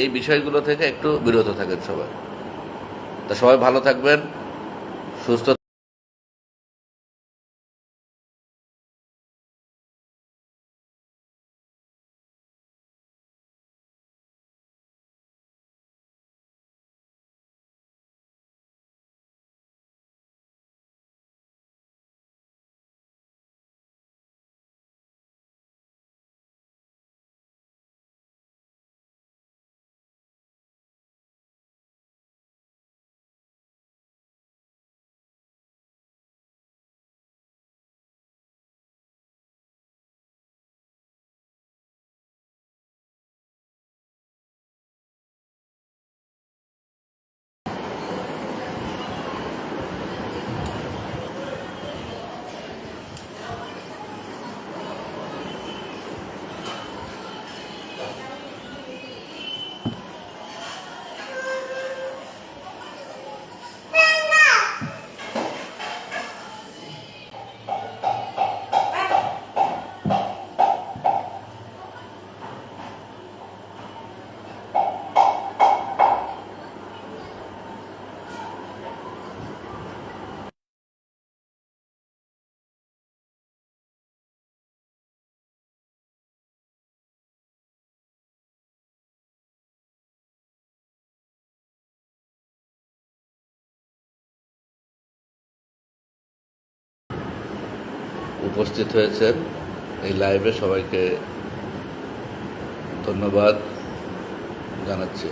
এই বিষয়গুলো থেকে একটু বিরত থাকেন সবাই। তা সবাই ভালো থাকবেন সুস্থ উপস্থিত হয়েছেন এই লাইভে সবাইকে ধন্যবাদ জানাচ্ছি।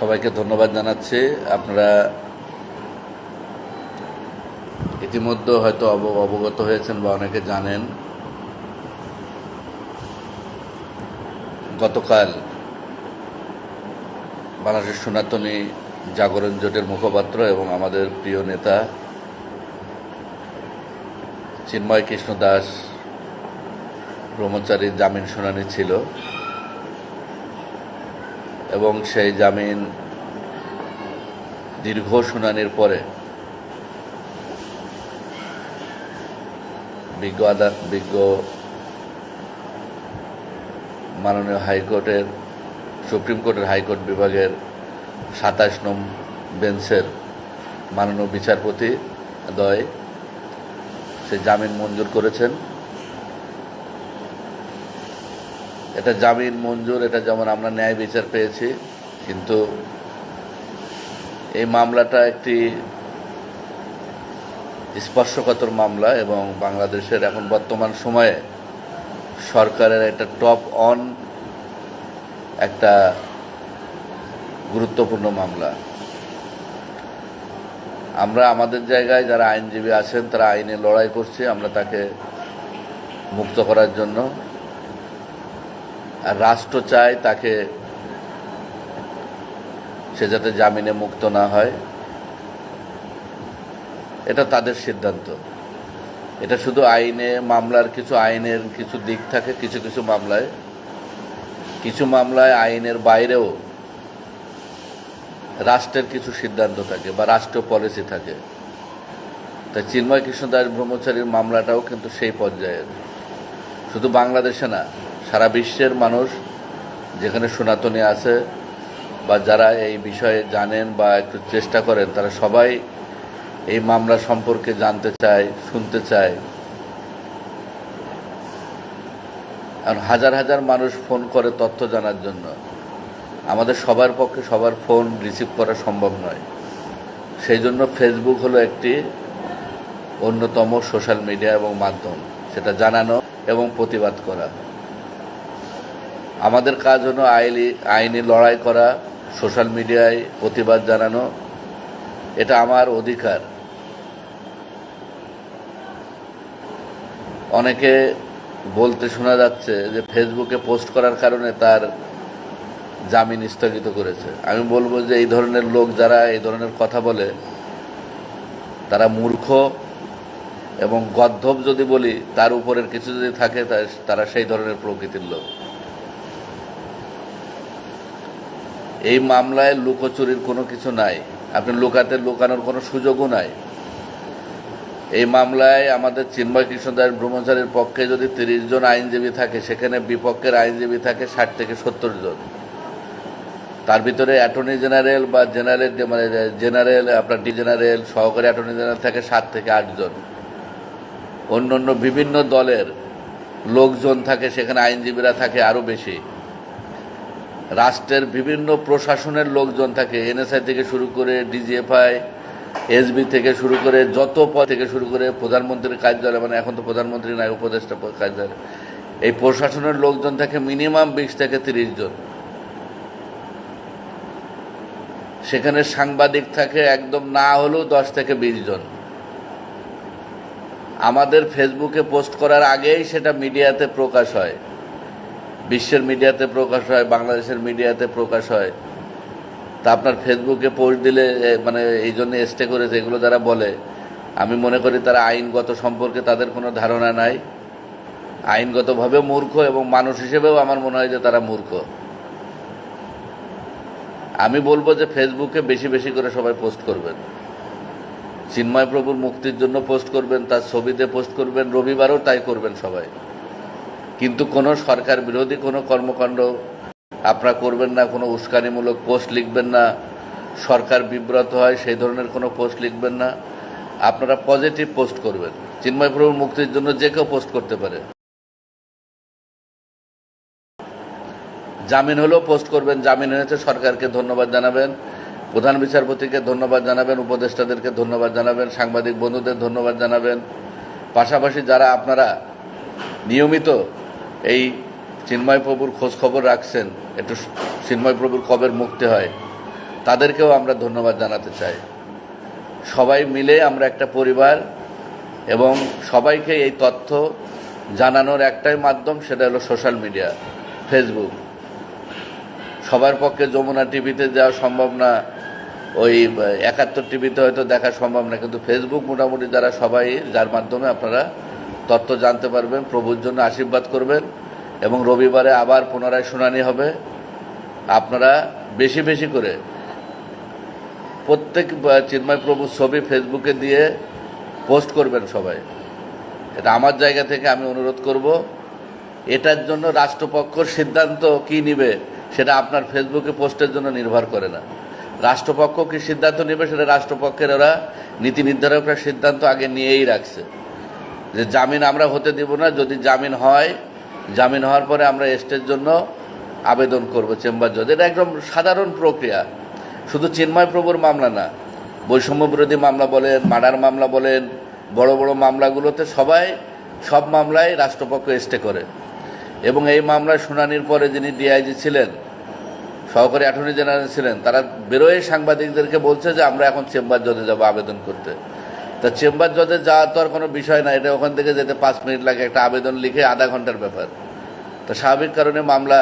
সবাইকে ধন্যবাদ জানাচ্ছি। আপনারা ইতিমধ্যে হয়তো অব- অবগত হয়েছেন বা অনেকে জানেন গতকাল বাংলাদেশ সনাতনী জাগরণ জোটের মুখপাত্র এবং আমাদের প্রিয় নেতা চিন্ময় কৃষ্ণ দাস ব্রহ্মচারীর জামিন শুনানি ছিল এবং সেই জামিন দীর্ঘ শুনানির পরে বিজ্ঞ আদালত বিজ্ঞ মাননীয় হাইকোর্টের, সুপ্রিম কোর্টের হাইকোর্ট বিভাগের সাতাশ নম বেঞ্চের মাননীয় বিচারপতি দয়, সে জামিন মঞ্জুর করেছেন। এটা জামিন মঞ্জুর, এটা যেমন আমরা ন্যায় বিচার পেয়েছি, কিন্তু এই মামলাটা একটি স্পর্শকাতর মামলা এবং বাংলাদেশের এখন বর্তমান সময়ে সরকারের একটা টপ অন একটা গুরুত্বপূর্ণ মামলা। আমরা আমাদের জায়গায় যারা আইনজীবী আছেন, তারা আইনে লড়াই করছে, আমরা তাকে মুক্ত করার জন্য। আর রাষ্ট্র চায় তাকে সে যাতে জামিনে মুক্ত না হয়। এটা তাদের সিদ্ধান্ত। এটা শুধু আইনে মামলার কিছু আইনের কিছু দিক থাকে, কিছু কিছু মামলায়। কিছু মামলায় আইনের বাইরেও রাষ্ট্রের কিছু সিদ্ধান্ত থাকে বা রাষ্ট্রীয় পলিসি থাকে। তাই চিন্ময় কৃষ্ণ দাস ব্রহ্মচারীর মামলাটাও কিন্তু সেই পর্যায়ের। শুধু বাংলাদেশে না, সারা বিশ্বের মানুষ যেখানে সনাতনী আছে বা যারা এই বিষয়ে জানেন বা একটু চেষ্টা করেন, তারা সবাই এই মামলা সম্পর্কে জানতে চায়, শুনতে চায়। আর হাজার হাজার মানুষ ফোন করে তথ্য জানার জন্য। আমাদের সবার পক্ষে সবার ফোন রিসিভ করা সম্ভব নয়। সেই জন্য ফেসবুক হলো একটি অন্যতম সোশ্যাল মিডিয়া এবং মাধ্যম। সেটা জানানো এবং প্রতিবাদ করা। আমাদের কাজ হলো আইনি আইনি লড়াই করা, সোশ্যাল মিডিয়ায় প্রতিবাদ জানানো এটা আমার অধিকার। অনেকে বলতে শোনা যাচ্ছে যে ফেসবুকে পোস্ট করার কারণে তার জামিন স্থগিত করেছে। আমি বলব যে এই ধরনের লোক যারা এই ধরনের কথা বলে, তারা মূর্খ এবং গদ্ধব যদি বলি, তার উপরের কিছু যদি থাকে তারা সেই ধরনের প্রকৃতির লোক। এই মামলায় লুকোচুরির কোনো কিছু নাই। আপনি লুকাতে লুকানোর কোনো সুযোগও নাই। এই মামলায় আমাদের চিন্ময় কৃষ্ণদাস ব্রহ্মচারীর পক্ষে যদি তিরিশ জন আইনজীবী থাকে, সেখানে বিপক্ষের আইনজীবী থাকে ষাট থেকে সত্তর জন। তার ভিতরে অ্যাটর্নি জেনারেল বা জেনারেল মানে জেনারেল, আপনার ডি জেনারেল, সহকারী অ্যাটর্নি জেনারেল থাকে সাত থেকে আটজন অন্য অন্য বিভিন্ন দলের লোকজন থাকে, সেখানে আইনজীবীরা থাকে আরও বেশি। রাষ্ট্রের বিভিন্ন প্রশাসনের লোকজন থাকে এনএসআই থেকে শুরু করে ডিজিএফআই এসবি থেকে শুরু করে যত পদ থেকে শুরু করে প্রধানমন্ত্রীর কার্যালয় মানে এখন তো প্রধানমন্ত্রী নাই, উপদেষ্টা কার্যালয়, এই প্রশাসনের লোকজন থাকে মিনিমাম বিশ থেকে তিরিশ জন। সেখানে সাংবাদিক থাকে একদম না হলেও দশ থেকে বিশ জন। আমাদের ফেসবুকে পোস্ট করার আগেই সেটা মিডিয়াতে প্রকাশ হয়। বিশ্বের মিডিয়াতে প্রকাশ হয়, বাংলাদেশের মিডিয়াতে প্রকাশ হয়। তা আপনার ফেসবুকে পোস্ট দিলে মানে এই জন্য স্টে করেছে এগুলো যারা বলে, আমি মনে করি তারা আইনগত সম্পর্কে তাদের কোনো ধারণা নাই। আইনগতভাবে মূর্খ এবং মানুষ হিসেবেও আমার মনে হয় যে তারা মূর্খ। আমি বলব যে ফেসবুকে বেশি বেশি করে সবাই পোস্ট করবেন। চিন্ময় প্রভুর মুক্তির জন্য পোস্ট করবেন, তার ছবিতে পোস্ট করবেন, রবিবারও তাই করবেন সবাই। কিন্তু কোনো সরকার বিরোধী কোনো কর্মকাণ্ড আপনারা করবেন না, কোনো উস্কানিমূলক পোস্ট লিখবেন না, সরকার বিব্রত হয়, সেই ধরনের কোনো পোস্ট লিখবেন না। আপনারা পজিটিভ পোস্ট করবেন। চিন্ময় প্রভুর মুক্তির জন্য যে কেউ পোস্ট করতে পারে। জামিন হলেও পোস্ট করবেন। জামিন হয়েছে সরকারকে ধন্যবাদ জানাবেন। প্রধান বিচারপতিকে ধন্যবাদ জানাবেন। উপদেষ্টাদেরকে ধন্যবাদ জানাবেন। সাংবাদিক বন্ধুদের ধন্যবাদ জানাবেন। পাশাপাশি যারা আপনারা নিয়মিত এই চিন্ময় প্রভুর খোঁজ খবর রাখছেন, একটু চিন্ময় প্রভুর কবের মুক্তি হয়, তাদেরকেও আমরা ধন্যবাদ জানাতে চাই। সবাই মিলে আমরা একটা পরিবার এবং সবাইকে এই তথ্য জানানোর একটাই মাধ্যম সেটা হলো সোশ্যাল মিডিয়া, ফেসবুক। সবার পক্ষে যমুনা টিভিতে যাওয়া সম্ভব না, ওই একাত্তর টিভিতে হয়তো দেখা সম্ভব না, কিন্তু ফেসবুক মোটামুটি যারা সবাই, যার মাধ্যমে আপনারা তথ্য জানতে পারবেন, প্রভুর জন্য আশীর্বাদ করবেন এবং রবিবারে আবার পুনরায় শুনানি হবে। আপনারা বেশি বেশি করে প্রত্যেক চিন্ময় প্রভুর ছবি ফেসবুকে দিয়ে পোস্ট করবেন সবাই। এটা আমার জায়গা থেকে আমি অনুরোধ করব। এটার জন্য রাষ্ট্রপক্ষর সিদ্ধান্ত কি নিবে সেটা আপনার ফেসবুকে পোস্টের জন্য নির্ভর করে না। রাষ্ট্রপক্ষ কি সিদ্ধান্ত নেবে সেটা রাষ্ট্রপক্ষের ওরা নীতি নির্ধারকরা সিদ্ধান্ত আগে নিয়েই রাখছে। যে জামিন আমরা হতে দিব না, যদি জামিন হয়, জামিন হওয়ার পরে আমরা এস্টের জন্য আবেদন করব, চেম্বার জজ। এটা একদম সাধারণ প্রক্রিয়া। শুধু চিন্ময় প্রভুর মামলা না, বৈষম্য বিরোধী মামলা বলেন, মার্ডার মামলা বলেন, বড় বড় মামলাগুলোতে সবাই, সব মামলায় রাষ্ট্রপক্ষ এস্টে করে। এবং এই মামলার শুনানির পরে যিনি ডিআইজি ছিলেন, সহকারী অ্যাটর্নি জেনারেল ছিলেন, তারা বেরোয় সাংবাদিকদেরকে বলছে যে আমরা এখন চেম্বার জজে যাব আবেদন করতে। তা চেম্বার জজে যাওয়ার তো আর কোনো বিষয় না, এটা ওখান থেকে যেতে পাঁচ মিনিট লাগে, একটা আবেদন লিখে আধা ঘণ্টার ব্যাপার। তো স্বাভাবিক কারণে মামলা,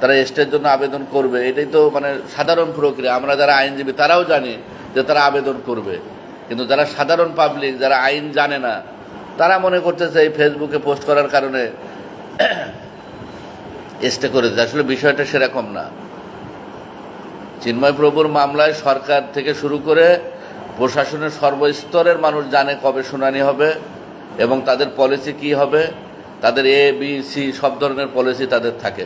তারা এস্টের জন্য আবেদন করবে, এটাই তো মানে সাধারণ প্রক্রিয়া। আমরা যারা আইনজীবী, তারাও জানি যে তারা আবেদন করবে। কিন্তু যারা সাধারণ পাবলিক, যারা আইন জানে না, তারা মনে করতেছে এই ফেসবুকে পোস্ট করার কারণে এস্টে করেছে। আসলে বিষয়টা সেরকম না। চিন্ময় প্রভুর মামলায় সরকার থেকে শুরু করে প্রশাসনের সর্বস্তরের মানুষ জানে কবে শুনানি হবে এবং তাদের পলিসি কি হবে, তাদের এ বি সি সব ধরনের পলিসি তাদের থাকে।